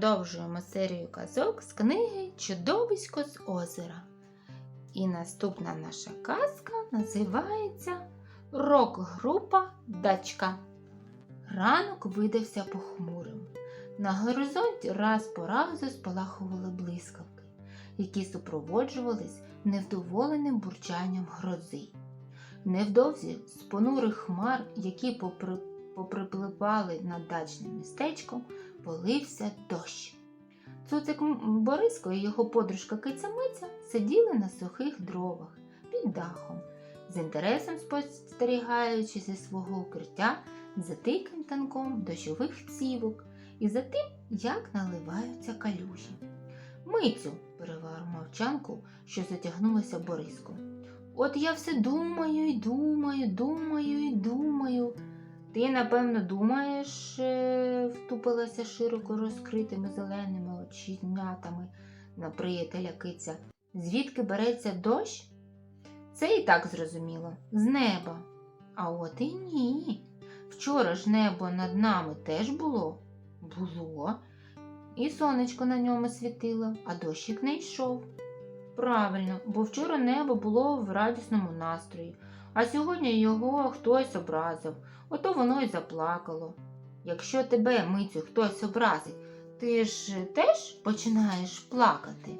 продовжуємо серію казок з книги Чудовисько з озера. І наступна наша казка називається Рок-група Дачка. Ранок видався похмурим. На горизонті раз по разу спалахували блискавки, які супроводжувались невдоволеним бурчанням грози. Невдовзі з понурих хмар, які попри... поприпливали над дачним містечком, полився дощ. Цуцик Бориско і його подружка Киця Миця сиділи на сухих дровах під дахом, з інтересом спостерігаючи зі свого укриття за тиким танком дощових цівок і за тим, як наливаються калюжі. Мицю, перевар мовчанку, що затягнулася Бориско. От я все думаю і думаю, думаю і думаю. Ти, напевно, думаєш, е, втупилася широко розкритими зеленими оченятами на приятеля киця. Звідки береться дощ? Це і так зрозуміло, з неба. А от і ні. Вчора ж небо над нами теж було? Було. І сонечко на ньому світило, а дощик не йшов. Правильно, бо вчора небо було в радісному настрої, а сьогодні його хтось образив, ото воно й заплакало. Якщо тебе, мицю, хтось образить, ти ж теж починаєш плакати?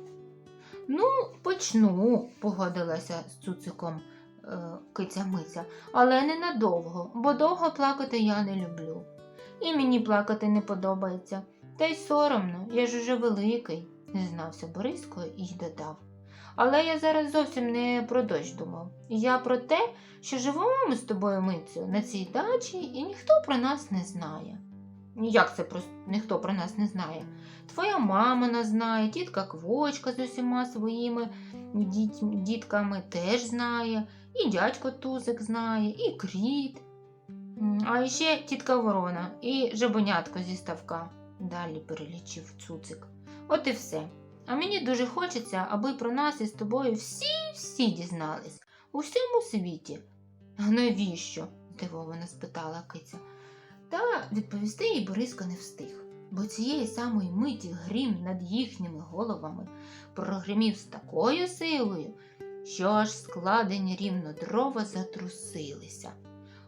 Ну, почну, погодилася з цуциком е, киця Миця, але ненадовго, бо довго плакати я не люблю. І мені плакати не подобається. Та й соромно, я ж уже великий, зізнався Бориско і додав. Але я зараз зовсім не про дощ думав. Я про те, що живемо ми з тобою мицю на цій дачі, і ніхто про нас не знає. Як це про... ніхто про нас не знає? Твоя мама нас знає, тітка Квочка з усіма своїми діт... дітками теж знає, і дядько Тузик знає, і кріт. А ще тітка Ворона і жабонятко зі ставка, далі перелічив цуцик. От і все. А мені дуже хочеться, аби про нас із тобою всі-всі дізнались у всьому світі. Навіщо? здивовано спитала киця. Та відповісти їй Бориско не встиг, бо цієї самої миті грім над їхніми головами прогримів з такою силою, що аж складені рівно дрова затрусилися.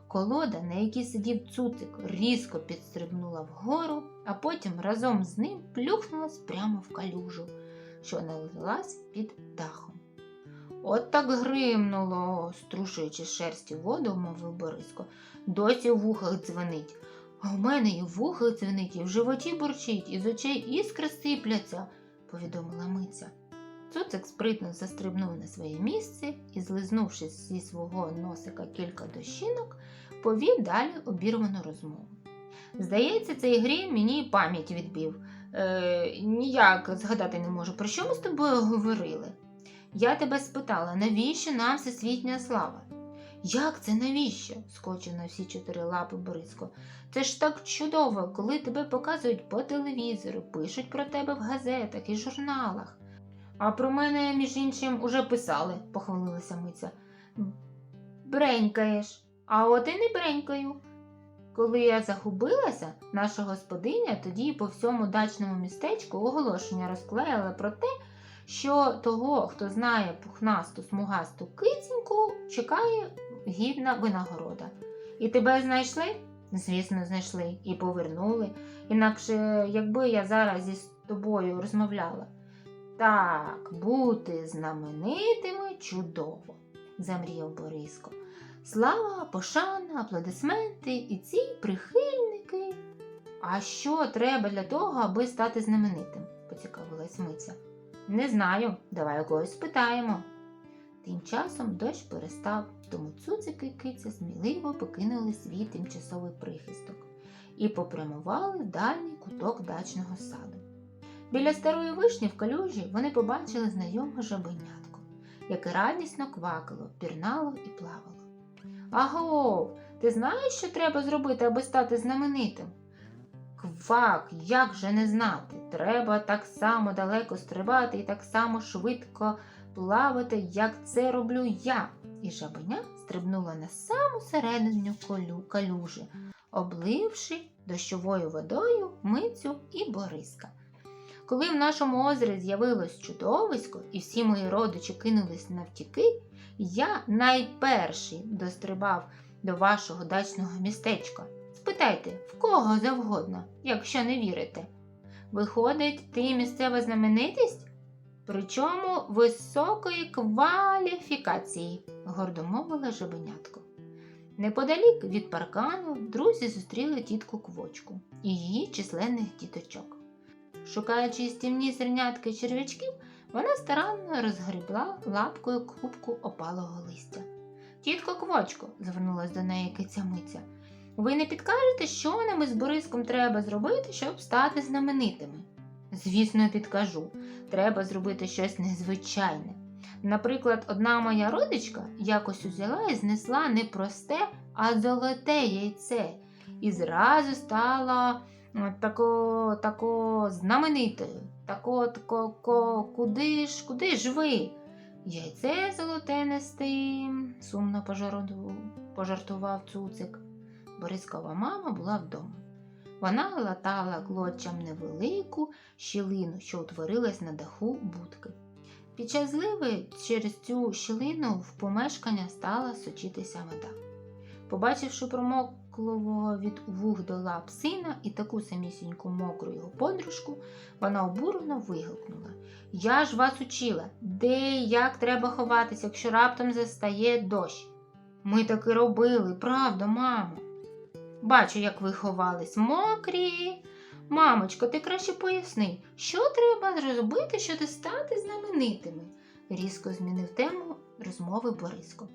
Колода, на якій сидів цуцик, різко підстрибнула вгору, а потім разом з ним плюхнулась прямо в калюжу, що налилась під дахом. От так гримнуло, струшуючи шерсті воду, мовив Бориско. Досі в вухах дзвенить. А в мене і в вухах дзвенить, і в животі бурчить, і з очей іскри сипляться, повідомила миця. Цуцик спритно застрибнув на своє місце і, злизнувши зі свого носика кілька дощинок, повів далі обірвану розмову. Здається, цей грім мені пам'ять відбив. Е, ніяк згадати не можу, про що ми з тобою говорили. Я тебе спитала, навіщо нам всесвітня слава? Як це навіщо? скочив на всі чотири лапи Бориско. Це ж так чудово, коли тебе показують по телевізору, пишуть про тебе в газетах і журналах. А про мене, між іншим, уже писали, похвалилася миця. Бренькаєш, а от і не бренькаю. Коли я загубилася, наша господиня тоді по всьому дачному містечку оголошення розклеїла про те, що того, хто знає пухнасту смугасту киціньку, чекає гідна винагорода. І тебе знайшли? Звісно, знайшли і повернули. Інакше, якби я зараз зі тобою розмовляла. Так, бути знаменитими чудово, замріяв Бориско. Слава, пошана, аплодисменти і ці прихильники. А що треба для того, аби стати знаменитим? поцікавилась миця. Не знаю, давай у когось спитаємо. Тим часом дощ перестав, тому цуцики і киця сміливо покинули свій тимчасовий прихисток і попрямували в дальній куток дачного саду. Біля старої вишні в калюжі вони побачили знайоме жабенятко, яке радісно квакало, пірнало і плавало. Агов, ти знаєш, що треба зробити, аби стати знаменитим? Квак, як же не знати? Треба так само далеко стрибати і так само швидко плавати, як це роблю я. І жабеня стрибнула на саму середину колю, калюжі, обливши дощовою водою мицю і Бориска. Коли в нашому озері з'явилось чудовисько, і всі мої родичі кинулись навтіки, я найперший дострибав до вашого дачного містечка. Спитайте, в кого завгодно, якщо не вірите. Виходить, ти місцева знаменитість? Причому високої кваліфікації, гордо мовила жабенятко. Неподалік від паркану друзі зустріли тітку квочку і її численних діточок. Шукаючи стімні зернятки черв'ячків, вона старанно розгрібла лапкою кубку опалого листя. Тітко квочко, звернулась до неї киця Миця, ви не підкажете, що нам із Бориском треба зробити, щоб стати знаменитими? Звісно, підкажу. Треба зробити щось незвичайне. Наприклад, одна моя родичка якось узяла і знесла не просте, а золоте яйце, і зразу стала тако, тако знаменитою. Тако, тако, ко, куди ж, куди ж ви? Яйце золоте нести, сумно пожартував, цуцик. Борискова мама була вдома. Вона латала клочем невелику щілину, що утворилась на даху будки. Під час зливи через цю щілину в помешкання стала сочитися вода. Побачивши промоклого від вух до лап сина і таку самісіньку мокру його подружку, вона обурено вигукнула Я ж вас учила, де і як треба ховатися, якщо раптом застає дощ. Ми так і робили, правда, мамо? Бачу, як ви ховались мокрі. Мамочко, ти краще поясни, що треба зробити, щоб стати знаменитими? різко змінив тему розмови Бориско.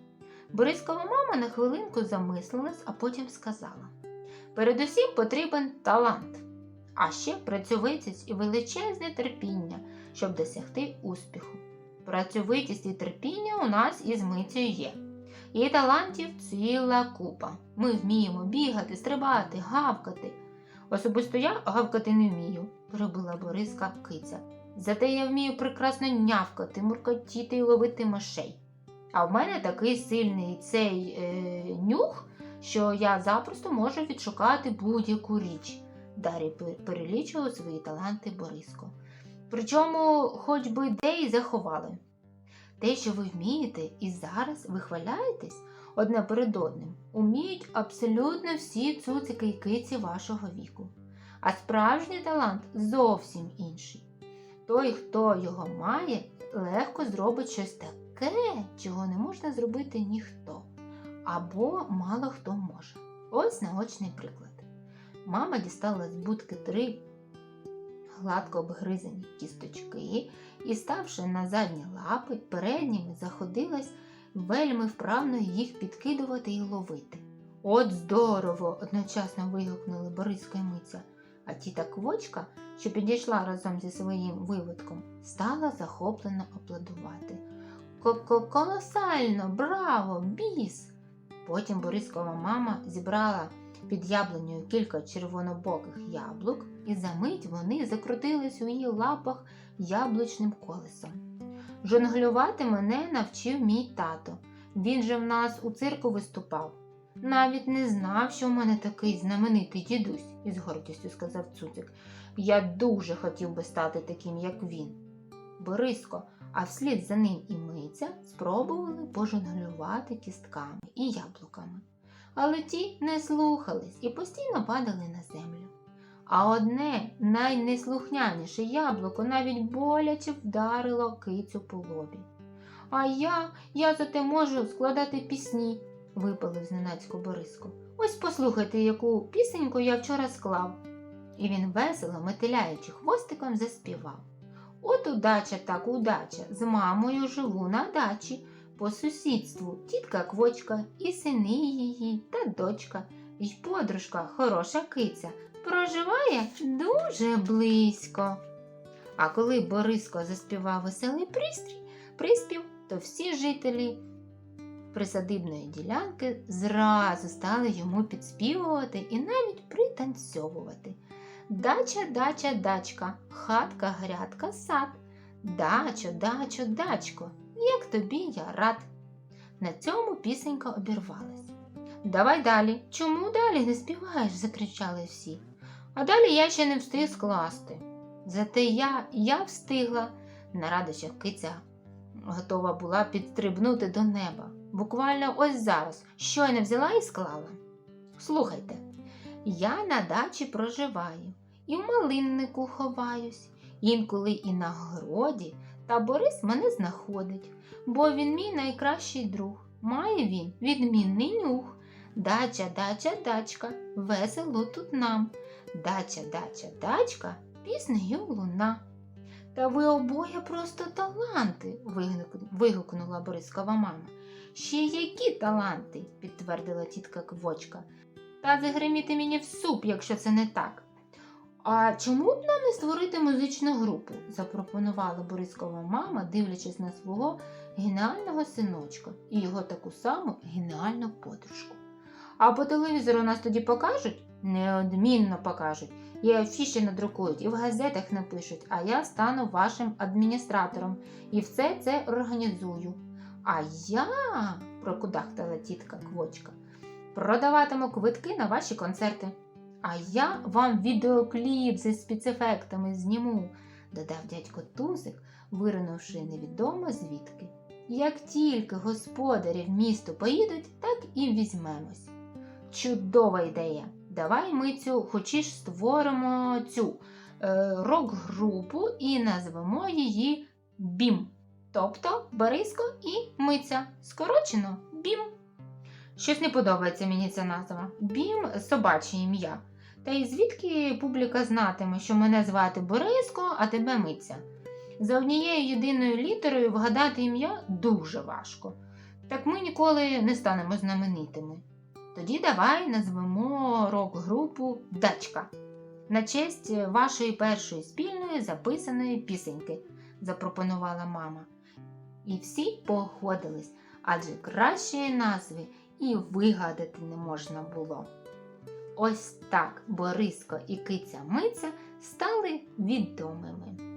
Борискова мама на хвилинку замислилась, а потім сказала: Передусім потрібен талант, а ще працьовитість і величезне терпіння, щоб досягти успіху. Працьовитість і терпіння у нас із мицею є. І талантів ціла купа. Ми вміємо бігати, стрибати, гавкати. Особисто я гавкати не вмію, перебила Бориска киця. Зате я вмію прекрасно нявкати, муркотіти і ловити мишей. А в мене такий сильний цей е, нюх, що я запросто можу відшукати будь-яку річ. Дарі перелічував свої таланти Бориско. Причому, хоч би де і заховали. Те, що ви вмієте і зараз вихваляєтесь одне перед одним, уміють абсолютно всі цуцики і киці вашого віку. А справжній талант зовсім інший. Той, хто його має, легко зробить щось таке, чого не можна зробити ніхто, або мало хто може. Ось наочний приклад. Мама дістала з будки три гладко обгризані кісточки і, ставши на задні лапи, передніми заходилась вельми вправно їх підкидувати і ловити. От здорово! одночасно вигукнули Бориська і Миця, а тіта квочка, що підійшла разом зі своїм виводком, стала захоплено аплодувати. Колосально, браво, біс! Потім Борискова мама зібрала під яблунею кілька червонобоких яблук, і за мить вони закрутились у її лапах яблучним колесом. Жонглювати мене навчив мій тато. Він же в нас у цирку виступав. Навіть не знав, що в мене такий знаменитий дідусь, із гордістю сказав Цуцик. Я дуже хотів би стати таким, як він. Бориско, а вслід за ним і миця спробували пожонглювати кістками і яблуками. Але ті не слухались і постійно падали на землю. А одне найнеслухняніше яблуко навіть боляче вдарило кицю по лобі. А я, я зате можу складати пісні, випалив зненацько Бориско. Ось послухайте, яку пісеньку я вчора склав. І він весело, метиляючи хвостиком, заспівав. От удача так удача, з мамою живу на дачі, по сусідству тітка квочка, і сини її та дочка, й подружка, хороша киця, проживає дуже близько. А коли Бориско заспівав веселий пристрій, приспів, то всі жителі присадибної ділянки зразу стали йому підспівувати і навіть пританцьовувати. Дача, дача, дачка, хатка, грядка, сад. Дачо, дачо, дачко, як тобі я рад. На цьому пісенька обірвалась. Давай далі. Чому далі не співаєш? закричали всі. А далі я ще не встиг скласти. Зате я, я встигла. На радощах киця готова була підстрибнути до неба. Буквально ось зараз щойно взяла і склала. Слухайте, я на дачі проживаю і в малиннику ховаюсь, інколи і на городі, та Борис мене знаходить, бо він мій найкращий друг. Має він відмінний нюх. Дача, дача, дачка, весело тут нам. Дача, дача, дачка, піснею луна. Та ви обоє просто таланти, вигукнула Борискова мама. Ще які таланти, підтвердила тітка Квочка. Та загриміти мені в суп, якщо це не так. А чому б нам не створити музичну групу? запропонувала Борискова мама, дивлячись на свого геніального синочка і його таку саму геніальну подружку. А по телевізору нас тоді покажуть? Неодмінно покажуть. І афіші надрукують, і в газетах напишуть, а я стану вашим адміністратором і все це організую. А я, прокудахтала тітка Квочка, продаватиму квитки на ваші концерти. А я вам відеокліп зі спецефектами зніму, додав дядько Тузик, виринувши невідомо звідки. Як тільки господарі в місто поїдуть, так і візьмемось. Чудова ідея! Давай ми цю хочеш створимо цю е, рок-групу і назвемо її БІМ. Тобто Бориско і Миця. Скорочено БІМ. Щось не подобається мені ця назва. Бім собаче ім'я. Та й звідки публіка знатиме, що мене звати Бориско, а тебе Миця? За однією єдиною літерою вгадати ім'я дуже важко. Так ми ніколи не станемо знаменитими. Тоді давай назвемо рок-групу Дачка на честь вашої першої спільної записаної пісеньки, запропонувала мама. І всі погодились, адже кращої назви і вигадати не можна було. Ось так Бориско і киця Миця стали відомими.